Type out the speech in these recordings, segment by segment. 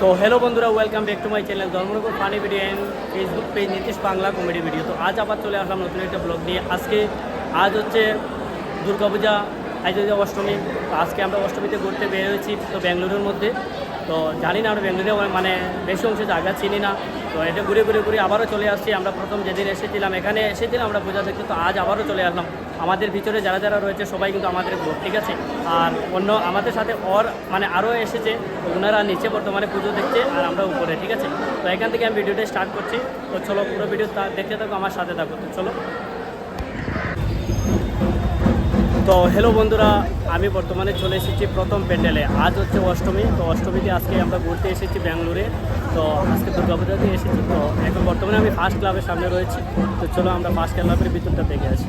তো হ্যালো বন্ধুরা welcome back to my channel Dharmanagar funny video and Facebook page Nitish Bangla comedy video তো আজ আবার চলে আসলাম নতুন একটা ব্লগ নিয়ে। আজকে, আজ হচ্ছে দুর্গাপূজা, আজ হচ্ছে অষ্টমী। আজকে আমরা অষ্টমীতে ঘুরতে বের হয়েছি তো ব্যাঙ্গালোরের মধ্যে। তো জানি না আমরা ব্যাঙ্গালোরে মানে বেশি অংশে জায়গা চিনি না। তো এটা ঘুরে ঘুরে ঘুরে আবারও চলে আসছি। আমরা প্রথম যেদিন এসেছিলাম, এখানে এসেছিলাম, আমরা পূজা দেখতে তো আজ আবারও চলে আসলাম। আমাদের ভিতরে যারা যারা রয়েছে, সবাই কিন্তু আমাদের গ্রুপ ঠিক আছে? আর অন্য আমাদের সাথে অর মানে আরও এসেছে ওনারা নিচে বর্তমানে পুজো দেখছে আর আমরা উপরে, ঠিক আছে? তো এখান থেকে আমি ভিডিওটা স্টার্ট করছি। তো চলো পুরো ভিডিও দেখতে থাকো, আমার সাথে থাকো। তো চলো। তো হ্যালো বন্ধুরা, আমি বর্তমানে চলে এসেছি প্রথম প্যান্ডেলে। আজ হচ্ছে অষ্টমী, তো অষ্টমীতে আজকে আমরা ঘুরতে এসেছি ব্যাঙ্গালোরে। তো আজকে দুর্গাপূজাতে এসেছি, তো এখন বর্তমানে আমি ফার্স্ট ক্লাবের সামনে রয়েছি। তো চলো আমরা ফার্স্ট ক্লাবের ভিতরটা দেখে আসি।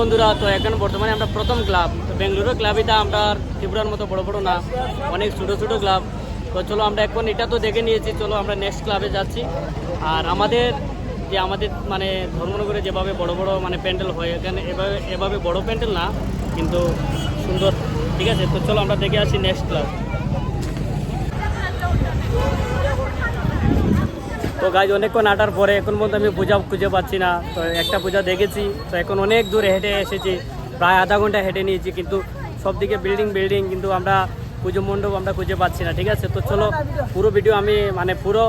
বন্ধুরা, তো এখন বর্তমানে আমরা প্রথম ক্লাব তো বেঙ্গালুরু ক্লাবইটা আমরা আর ত্রিপুরার মতো বড় বড় না, অনেক ছোটো ছোটো ক্লাব তো চলো আমরা এখন এটা তো দেখে নিয়েছি, চলো আমরা নেক্সট ক্লাবে যাচ্ছি। আর আমাদের যে আমাদের মানে ধর্মনগরে যেভাবে বড় বড় মানে প্যান্ডেল হয়, এখানে এভাবে এভাবে বড় প্যান্ডেল না, কিন্তু সুন্দর। ঠিক আছে, তো চলো আমরা দেখে আসি নেক্সট ক্লাব তো গাছ অনেকক্ষণ আটার পরে এখন পর্যন্ত আমি পূজা খুঁজে পাচ্ছি না। তো একটা পূজা দেখেছি, তো এখন অনেক দূরে হেঁটে এসেছি, প্রায় আধা ঘণ্টা হেঁটে নিয়েছি, কিন্তু সব দিকে বিল্ডিং বিল্ডিং কিন্তু আমরা পুজো মণ্ডপ আমরা খুঁজে পাচ্ছি না, ঠিক আছে? তো চলো, পুরো ভিডিও আমি মানে পুরো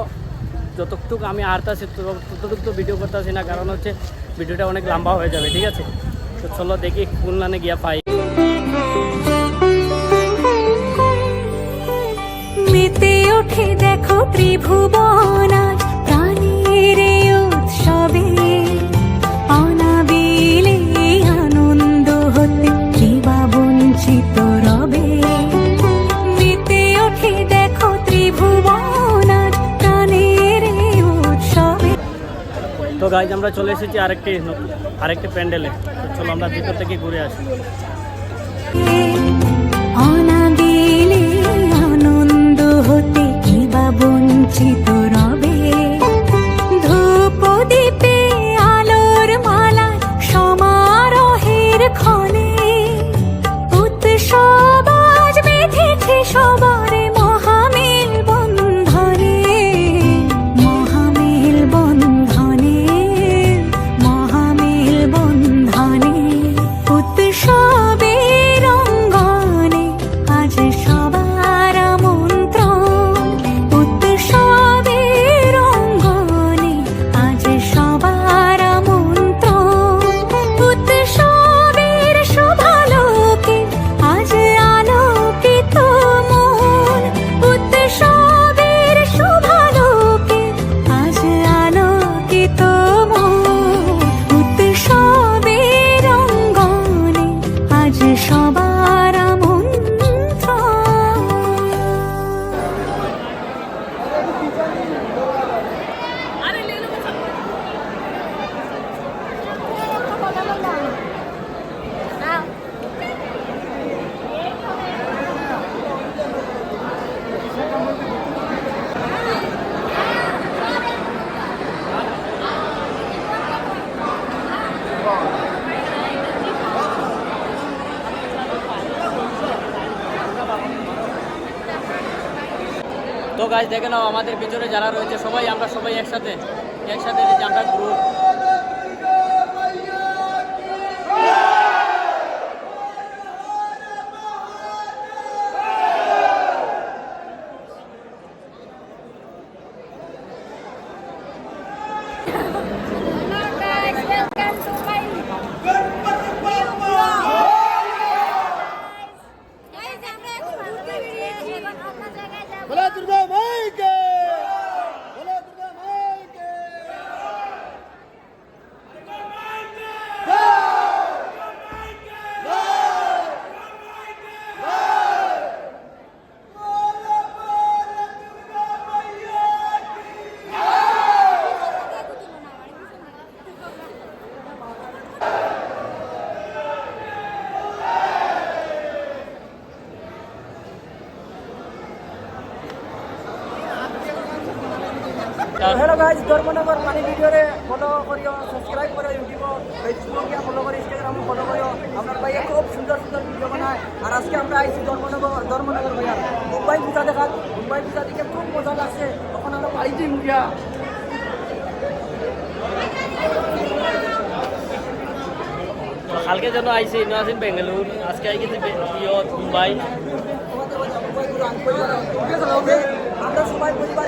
যতটুকু আমি আরতাছি ততটুকু তো ভিডিও করতেছি না, কারণ হচ্ছে ভিডিওটা অনেক লম্বা হয়ে যাবে, ঠিক আছে? তো চলো দেখি কোন লানে গিয়া পাই। মেতে দেখো ত্রিভুবন গাইজ, আমরা চলে এসেছি আরেকটি আরেকটি প্যান্ডেলে। চলো আমরা ভিতর থেকে ঘুরে আসি। আনন্দ হতে বঞ্চিত আজ সবার তো গাছ দেখে নাও, আমাদের পিছনে যারা রয়েছে, সবাই, আমরা সবাই একসাথে একসাথে আমরা গ্রুপ হ্যালো গাইজ ধর্মনগর মানে ভিডিওরে ফলো করিও সাবস্ক্রাইব করিও ইউটিউব ফেসবুকে ফলো করি ইনস্টাগ্রামে ফলো করিও। আপনার ভাইয়া খুব সুন্দর সুন্দর ভিডিও বানায়। আর আজকে আমরা আইছি ধর্মনগর ধর্মনগর ভাইয়া। মুম্বাই পূজা দেখা মুম্বাই পূজা দেখে খুব মজা লাগছে। তখন আমরা বাড়িতে মুখিয়া কালকে যেন আইসি ইনো আছেন বেঙ্গালুর। আজকে আই গেছি মুম্বাই। আমরা সবাই পরিবার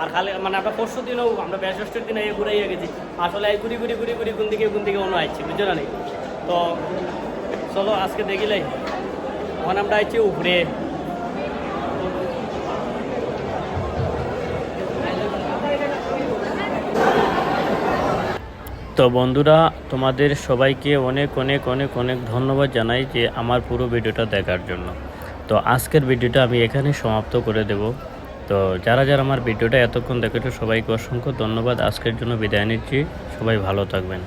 আর খালি মানে আমরা পরশু দিনও আমরা বৃহস্পতির দিনে এই ঘুরে গেছি। আসলে এই ঘুরি ঘুরি ঘুরি ঘুরি কোন দিকে কোন দিকে অন্য আসছি বুঝছ না তো চলো আজকে দেখিলাই। এখন আমরা আইছি উপরে। তো বন্ধুরা, তোমাদের সবাইকে অনেক অনেক অনেক অনেক ধন্যবাদ জানাই যে আমার পুরো ভিডিওটা দেখার জন্য। তো আজকের ভিডিওটা আমি এখানে সমাপ্ত করে দেব। তো যারা যারা আমার ভিডিওটা এতক্ষণ দেখেছ, সবাইকে অসংখ্য ধন্যবাদ। আজকের জন্য বিদায় নিচ্ছি। সবাই ভালো থাকবেন।